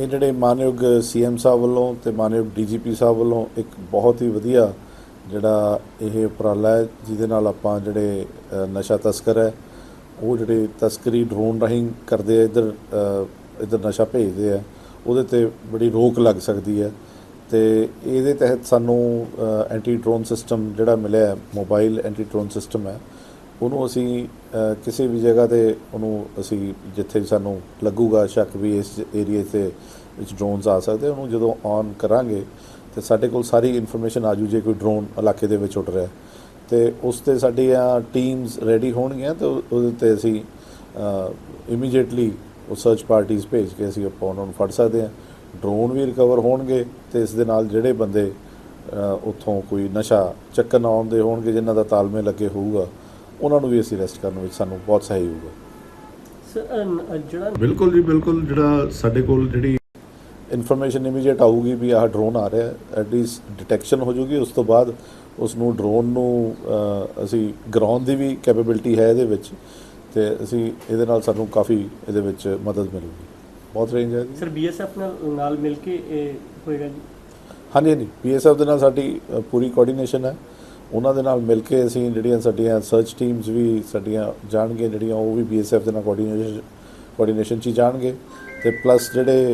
ਇਹ ਜਿਹੜੇ ਮਾਨਯੋਗ ਸੀਐਮ ਸਾਹਿਬ ਵੱਲੋਂ ਤੇ ਮਾਨਯੋਗ ਡੀਜੀਪੀ ਸਾਹਿਬ ਵੱਲੋਂ ਇੱਕ ਬਹੁਤ ਹੀ ਵਧੀਆ ਜਿਹੜਾ ਇਹ ਉਪਰਾਲਾ ਹੈ, ਜਿਹਦੇ ਨਾਲ ਆਪਾਂ ਜਿਹੜੇ ਨਸ਼ਾ ਤਸਕਰ ਹੈ, ਉਹ ਜਿਹੜੇ ਤਸਕਰੀ ਡਰੋਨ ਰਾਹੀਂ ਕਰਦੇ ਆ, ਇਧਰ ਇਧਰ ਨਸ਼ਾ ਭੇਜਦੇ ਆ, ਉਹਦੇ ਤੇ ਬੜੀ ਰੋਕ ਲੱਗ ਸਕਦੀ ਹੈ। ਤੇ ਇਹਦੇ ਤਹਿਤ ਸਾਨੂੰ ਐਂਟੀ ਡਰੋਨ ਸਿਸਟਮ ਜਿਹੜਾ ਮਿਲਿਆ ਮੋਬਾਈਲ ਐਂਟੀ ਡਰੋਨ ਸਿਸਟਮ ਹੈ ਉਹਨੂੰ ਅਸੀਂ ਕਿਸੇ ਵੀ ਜਗ੍ਹਾ ਤੇ ਉਹਨੂੰ ਅਸੀਂ ਜਿੱਥੇ ਵੀ ਸਾਨੂੰ ਲੱਗੂਗਾ ਸ਼ੱਕ ਵੀ ਇਸ ਏਰੀਆ ਤੇ ਵਿੱਚ ਡਰੋਨਸ ਆ ਸਕਦੇ, ਉਹਨੂੰ ਜਦੋਂ ਔਨ ਕਰਾਂਗੇ ਤੇ ਸਾਡੇ ਕੋਲ ਸਾਰੀ ਇਨਫੋਰਮੇਸ਼ਨ ਆ ਜੂ ਜੇ ਕੋਈ ਡਰੋਨ ਇਲਾਕੇ ਦੇ ਵਿੱਚ ਉੱਡ ਰਿਹਾ ਹੈ। ਤੇ ਉਸ ਤੇ ਸਾਡੀਆਂ ਟੀਮਸ ਰੈਡੀ ਹੋਣਗੀਆਂ ਤੇ ਉਹਦੇ ਤੇ ਅਸੀਂ ਇਮੀਡੀਏਟਲੀ ਉਹ ਸਰਚ ਪਾਰਟੀਆਂ ਭੇਜ ਕੇ ਅਸੀਂ ਆਪਾਂ ਉਹਨਾਂ ਨੂੰ ਫੜ ਸਕਦੇ ਹਾਂ ਡਰੋਨ ਵੀ ਰਿਕਵਰ ਹੋਣਗੇ ਤੇ ਇਸ ਦੇ ਨਾਲ ਜਿਹੜੇ ਬੰਦੇ ਉੱਥੋਂ ਕੋਈ ਨਸ਼ਾ ਚੱਕਣ ਆਉਂਦੇ ਹੋਣਗੇ, ਜਿਨ੍ਹਾਂ ਦਾ ਤਾਲਮੇਲ ਲੱਗੇ ਹੋਊਗਾ ਉਹਨਾਂ ਨੂੰ ਵੀ ਅਸੀਂ ਅਰੈਸਟ ਕਰਨ ਵਿੱਚ ਸਾਨੂੰ ਬਹੁਤ ਸਹਾਈ ਹੋਊਗਾ। ਜਿਹੜਾ ਬਿਲਕੁਲ ਜੀ ਬਿਲਕੁਲ ਜਿਹੜਾ ਸਾਡੇ ਕੋਲ ਜਿਹੜੀ ਇਨਫੋਰਮੇਸ਼ਨ ਇਮੀਡੀਏਟ ਆਊਗੀ ਵੀ ਆਹ ਡਰੋਨ ਆ ਰਿਹਾ ਐਟਲੀਸਟ ਡਿਟੈਕਸ਼ਨ ਹੋ ਜੂਗੀ ਉਸ ਤੋਂ ਬਾਅਦ ਉਸ ਨੂੰ ਡਰੋਨ ਨੂੰ ਅਸੀਂ ਗਰਾਊਂਡ ਦੀ ਵੀ ਕੈਪੇਬਿਲਿਟੀ ਹੈ ਇਹਦੇ ਵਿੱਚ ਤੇ ਅਸੀਂ ਇਹਦੇ ਨਾਲ ਸਾਨੂੰ ਕਾਫੀ ਇਹਦੇ ਵਿੱਚ ਮਦਦ ਮਿਲੂਗੀ। ਬਹੁਤ ਰੇਂਜ ਹੈ ਜੀ ਸਰ ਬੀਐਸਐਫ ਨਾਲ ਨਾਲ ਮਿਲ ਕੇ ਇਹ ਹੋਏਗਾ ਜੀ? ਹਾਂਜੀ ਹਾਂਜੀ। ਪੀਐਸਐਫ ਦੇ ਨਾਲ ਸਾਡੀ ਪੂਰੀ ਕੋਆਰਡੀਨੇਸ਼ਨ ਹੈ। ਉਹਨਾਂ ਦੇ ਨਾਲ ਮਿਲ ਕੇ ਅਸੀਂ ਜਿਹੜੀਆਂ ਸਾਡੀਆਂ ਸਰਚ ਟੀਮਸ ਵੀ ਸਾਡੀਆਂ ਜਾਣਗੇ ਜਿਹੜੀਆਂ ਉਹ ਵੀ ਬੀਐਸਐਫ ਦੇ ਨਾਲ ਕੋਆਰਡੀਨੇਸ਼ਨ ਕੋਆਰਡੀਨੇਸ਼ਨ ਚ ਹੀ ਜਾਣਗੇ। ਤੇ ਪਲੱਸ ਜਿਹੜੇ